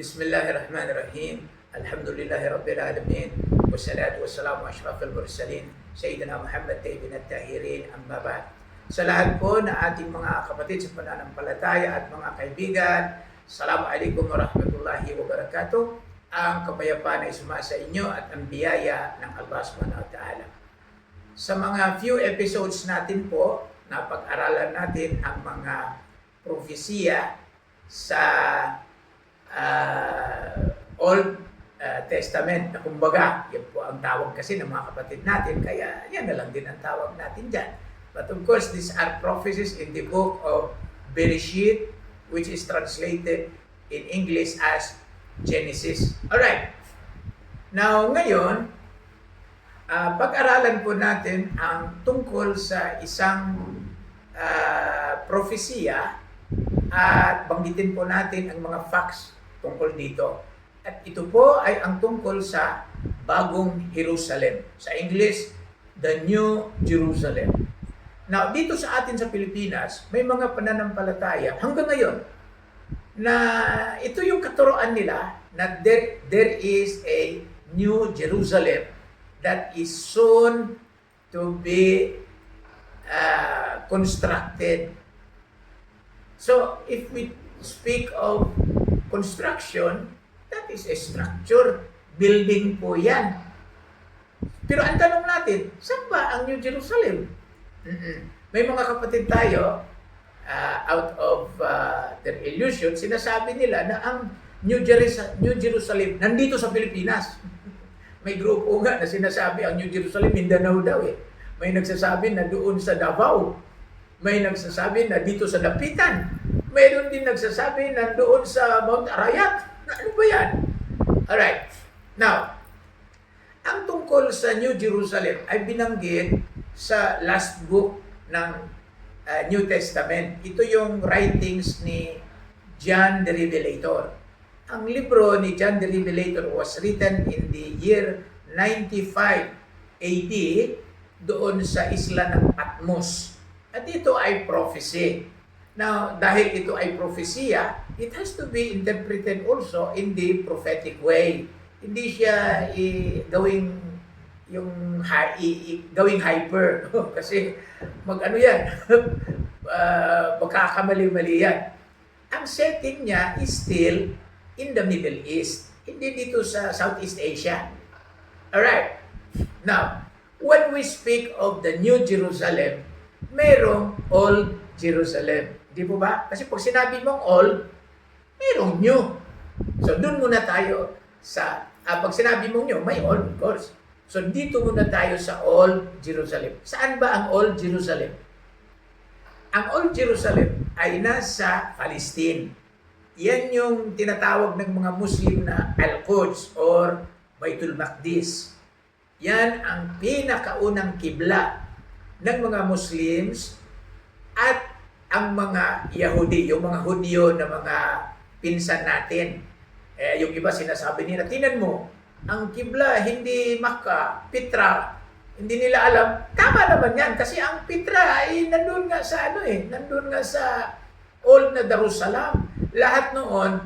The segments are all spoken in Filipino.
Bismillahirrahmanirrahim. Alhamdulillahi Rabbil Alamin. Wassalatu wassalamu ashraf al-mursalin. Sayyidina Muhammad Taibin at Tahirin. Amma ba? Sa lahat po na ating mga kapatid sa pananampalataya at mga kaibigan, Assalamualaikum warahmatullahi wabarakatuh. Ang kapayapaan ay suma sa inyo at ang biyaya ng Allah subhanahu wa ta'ala. Sa mga few episodes natin po, napag-aralan natin ang mga profesiya sa ah, Old ah, Testament na kumbaga, yan po ang tawag kasi ng mga kapatid natin, kaya yan na lang din ang tawag natin dyan. But of course, these are prophecies in the book of Bereshit, which is translated in English as Genesis. Alright. Now, ngayon, ah, pag-aralan po natin ang tungkol sa isang ah, propesiya at banggitin po natin ang mga facts tungkol dito. At ito po ay ang tungkol sa Bagong Jerusalem. Sa English, the New Jerusalem. Now, dito sa atin sa Pilipinas, may mga pananampalataya hanggang ngayon na ito yung katuroan nila na there, there is a New Jerusalem that is soon to be uh, constructed So, if we speak of construction, that is a structure. Building po yan. Pero ang tanong natin, saan ba ang New Jerusalem? Mm-mm. May mga kapatid tayo, uh, out of uh, their illusion, sinasabi nila na ang New, Jerusalem, New Jerusalem nandito sa Pilipinas. May grupo nga na sinasabi ang New Jerusalem, Mindanao daw eh. May nagsasabi na doon sa Davao. May nagsasabi na dito sa Dapitan. Mayroon din nagsasabi na doon sa Mount Arayat. Ano ba yan? Alright. Now, ang tungkol sa New Jerusalem ay binanggit sa last book ng uh, New Testament. Ito yung writings ni John the Revelator. Ang libro ni John the Revelator was written in the year 95 AD doon sa isla ng Patmos. At ito ay prophecy. Now, dahil ito ay propesya, it has to be interpreted also in the prophetic way. Hindi siya i- gawing yung hi- i- i- gawing hyper kasi mag-ano yan uh, magkakamali-mali yan. Ang setting niya is still in the Middle East, hindi dito sa Southeast Asia. Alright. Now, when we speak of the New Jerusalem, merong Old Jerusalem. Di po ba? Kasi pag sinabi mong old, merong new. So, doon muna tayo sa, ah, pag sinabi mong new, may old, of course. So, dito muna tayo sa Old Jerusalem. Saan ba ang Old Jerusalem? Ang Old Jerusalem ay nasa Palestine. Yan yung tinatawag ng mga Muslim na Al-Quds or Baitul Maqdis. Yan ang pinakaunang kibla ng mga Muslims at ang mga Yahudi, yung mga Hudyo na mga pinsan natin. Eh, yung iba sinasabi nila, tinan mo, ang kibla hindi Makkah, Petra, hindi nila alam. Tama naman yan kasi ang Petra ay nandun nga sa ano eh, nandun nga sa old na Darussalam. Lahat noon,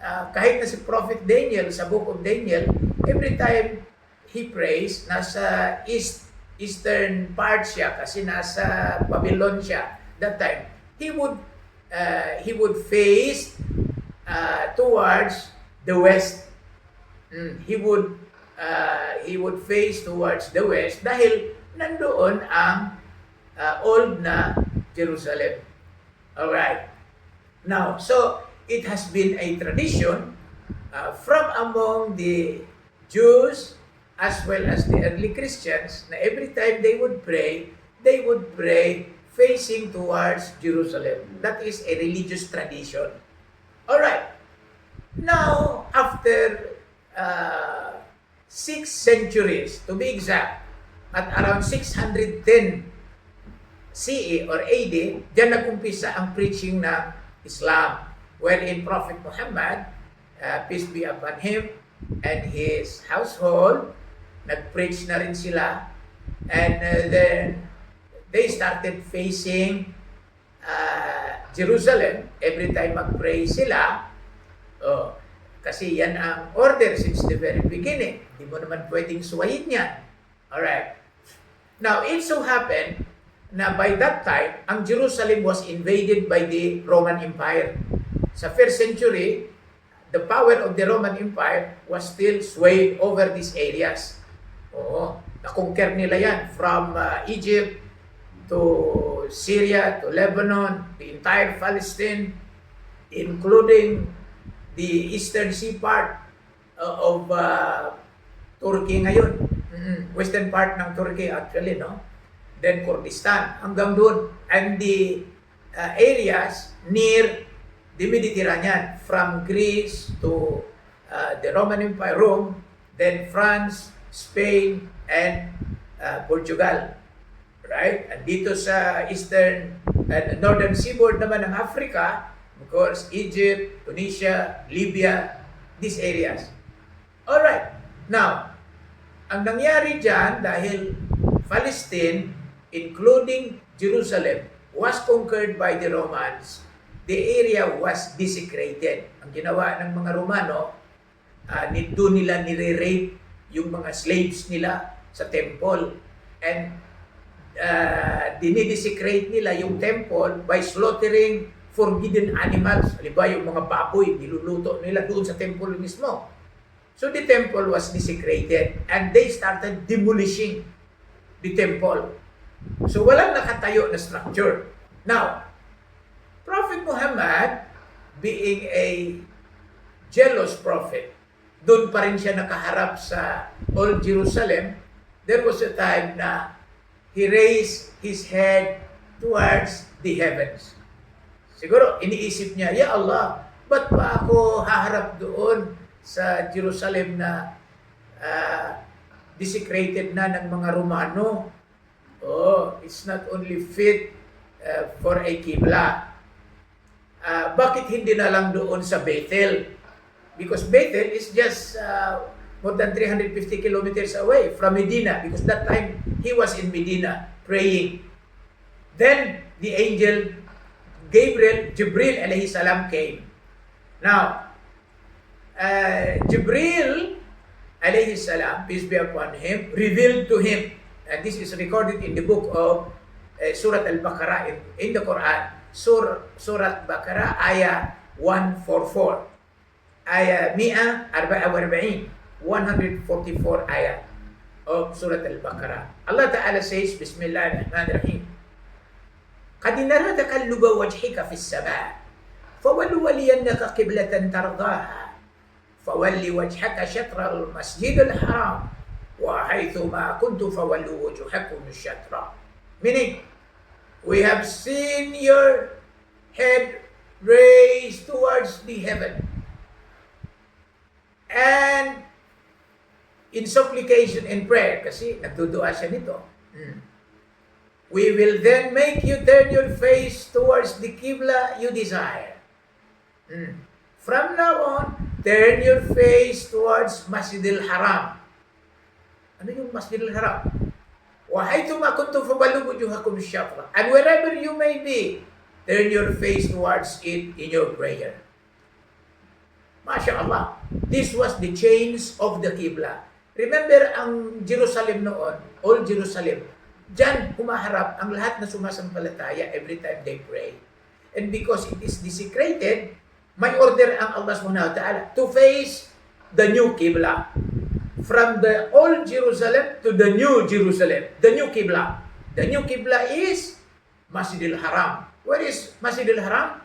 ah, kahit na si Prophet Daniel sa Book of Daniel, every time he prays, nasa east, eastern part siya kasi nasa Babylon siya that time. He would uh, he would face uh, towards the west. Mm, he would uh, he would face towards the west dahil nandoon ang uh, old na Jerusalem. All right. Now, so it has been a tradition uh, from among the Jews as well as the early Christians na every time they would pray, they would pray facing towards Jerusalem. That is a religious tradition. All right. Now, after uh, six centuries, to be exact, at around 610 CE or AD, diyan nag-umpisa ang preaching ng Islam, wherein Prophet Muhammad, uh, peace be upon him, and his household, nag-preach na rin sila, and uh, then they started facing uh, Jerusalem every time mag-pray sila. Oh, Kasi yan ang order since the very beginning. Hindi mo naman pwedeng suwayin yan. Alright. Now, it so happened na by that time, ang Jerusalem was invaded by the Roman Empire. Sa first century, the power of the Roman Empire was still swayed over these areas. Oo, na-conquer nila yan from uh, Egypt to Syria to Lebanon, the entire Palestine, including the eastern sea part uh, of uh, Turkey ngayon. Mm, Western part ng Turkey actually, no? Then Kurdistan, hanggang doon. And the uh, areas near the Mediterranean, from Greece to uh, the Roman Empire, Rome, then France, Spain, and uh, Portugal. Right? And dito sa eastern and northern seaboard naman ng Africa, of course, Egypt, Tunisia, Libya, these areas. Alright. Now, ang nangyari dyan, dahil Palestine, including Jerusalem, was conquered by the Romans, the area was desecrated. Ang ginawa ng mga Romano, uh, doon nila nire-rape yung mga slaves nila sa temple. And uh, dinidesecrate nila yung temple by slaughtering forbidden animals. Halimbawa yung mga baboy, niluluto nila doon sa temple mismo. So the temple was desecrated and they started demolishing the temple. So walang nakatayo na structure. Now, Prophet Muhammad, being a jealous prophet, doon pa rin siya nakaharap sa Old Jerusalem. There was a time na he raised his head towards the heavens. Siguro, iniisip niya, Ya Allah, ba't pa ako haharap doon sa Jerusalem na ah, desecrated na ng mga Romano? Oh, it's not only fit uh, for a Qibla. Ah, bakit hindi na lang doon sa Bethel? Because Bethel is just uh, more than 350 kilometers away from Medina because that time he was in Medina praying. Then the angel Gabriel, Jibril alayhi salam came. Now, uh, Jibril alayhi salam, peace be upon him, revealed to him, and this is recorded in the book of uh, Surat Al-Baqarah in, in the Quran, Sur, Surat Baqarah, ayah 144. Ayah 144, 144 ayah of Surat Al-Baqarah. Allah Ta'ala says, Bismillahirrahmanirrahim. قد نرى تقلب وجهك في السماء فولولينك قبلة ترضاها فول وجهك شطر المسجد الحرام وحيثما كنت فولوا وجوهكم الشطر Meaning, we have seen your head raised towards the heaven. And in supplication and prayer, kasi nagdudua siya nito. Hmm. We will then make you turn your face towards the Qibla you desire. Hmm. From now on, turn your face towards Masjidil Haram. Ano yung Masjidil Haram? وَحَيْثُمَا كُنْتُمْ فَبَلُّوا وُجُوهَكُمْ الشَّطْرَ And wherever you may be, turn your face towards it in your prayer. Masya Allah. This was the change of the Qibla. Remember ang Jerusalem noon, Old Jerusalem, Diyan humaharap ang lahat na sumasampalataya every time they pray. And because it is desecrated, may order ang Allah subhanahu wa ta'ala to face the new Qibla. From the old Jerusalem to the new Jerusalem. The new Qibla. The new Qibla is Masjidil Haram. Where is Masjidil Haram?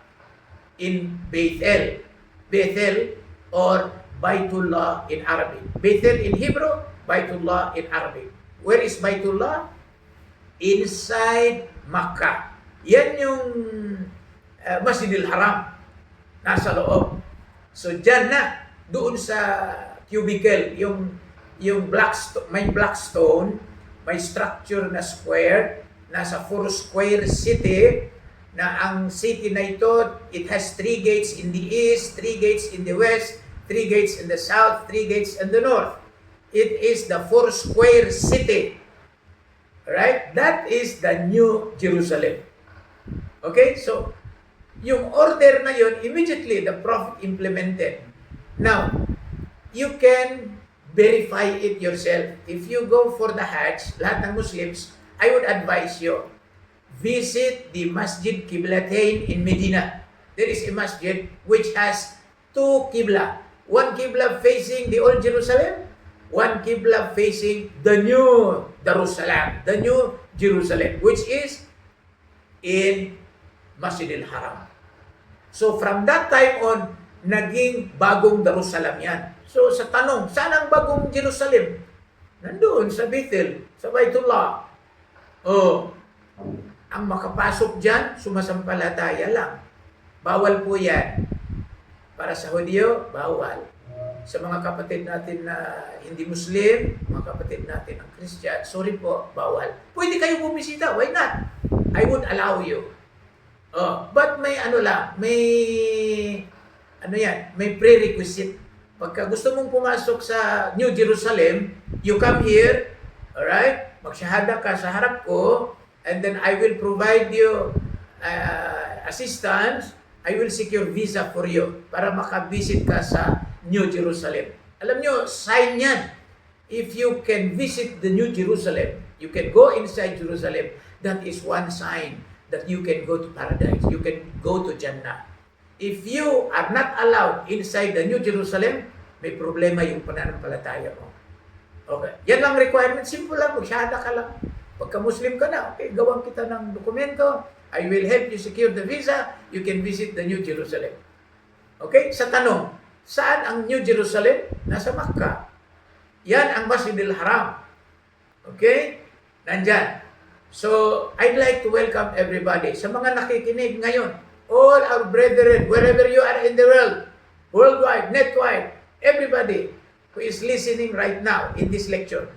In Bethel. Bethel or Baitullah in Arabic. Bethel in Hebrew, Baitullah in Arabic. Where is Baitullah? Inside Makkah. Yan yung uh, Masjidil Haram. Nasa loob. So dyan na, doon sa cubicle, yung yung black may black stone, may structure na square, nasa four square city, na ang city na ito, it has three gates in the east, three gates in the west, three gates in the south, three gates in the north. It is the four square city. Right? That is the new Jerusalem. Okay? So, yung order na yun, immediately the prophet implemented. Now, you can verify it yourself. If you go for the Hajj, lahat ng Muslims, I would advise you, visit the Masjid Qiblatain in Medina. There is a masjid which has two Qibla. One Qibla facing the old Jerusalem, one Qibla facing the new Jerusalem, the new Jerusalem, which is in Masjid al-Haram. So from that time on, naging bagong Jerusalem yan. So sa tanong, saan ang bagong Jerusalem? Nandun sa Bethel, sa Baitullah. Oh, ang makapasok dyan, sumasampalataya lang. Bawal po yan. Para sa Hudyo, bawal. Sa mga kapatid natin na hindi Muslim, mga kapatid natin ang Christian, sorry po, bawal. Pwede kayo bumisita, why not? I would allow you. Oh, but may ano lang, may ano yan, may prerequisite. Pagka gusto mong pumasok sa New Jerusalem, you come here, alright? Magsyahada ka sa harap ko, and then I will provide you uh, assistance. I will secure visa for you para makabisit ka sa New Jerusalem. Alam nyo, sign yan. If you can visit the New Jerusalem, you can go inside Jerusalem, that is one sign that you can go to paradise. You can go to Jannah. If you are not allowed inside the New Jerusalem, may problema yung pananampalataya mo. Okay. Yan lang requirement. Simple lang. Magsyahada ka lang. Pagka Muslim ka na, okay, gawan kita ng dokumento. I will help you secure the visa. You can visit the New Jerusalem. Okay? Sa tanong, saan ang New Jerusalem? Nasa Makkah. Yan ang Masjidil Haram. Okay? Nandyan. So, I'd like to welcome everybody. Sa mga nakikinig ngayon, all our brethren, wherever you are in the world, worldwide, netwide, everybody who is listening right now in this lecture,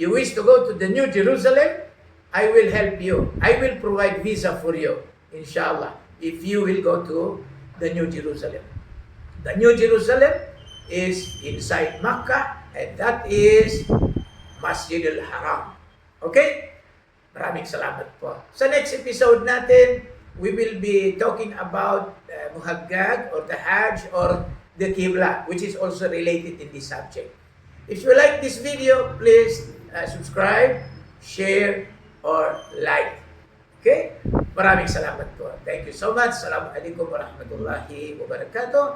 you wish to go to the New Jerusalem, I will help you. I will provide visa for you, inshallah, if you will go to the New Jerusalem. The New Jerusalem is inside Makkah, and that is Masjid al-Haram. Okay? Maraming salamat po. Sa next episode natin, we will be talking about uh, Muhaggad or the Hajj or the Qibla, which is also related in this subject. If you like this video, please uh, subscribe, share, or like. Okay? Maraming salamat po. Thank you so much. Assalamualaikum warahmatullahi wabarakatuh.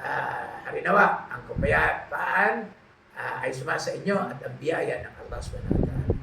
Uh, harinawa, ang kapayapaan uh, ay sumasa inyo at ang biyaya ng Allah subhanahu wa ta'ala.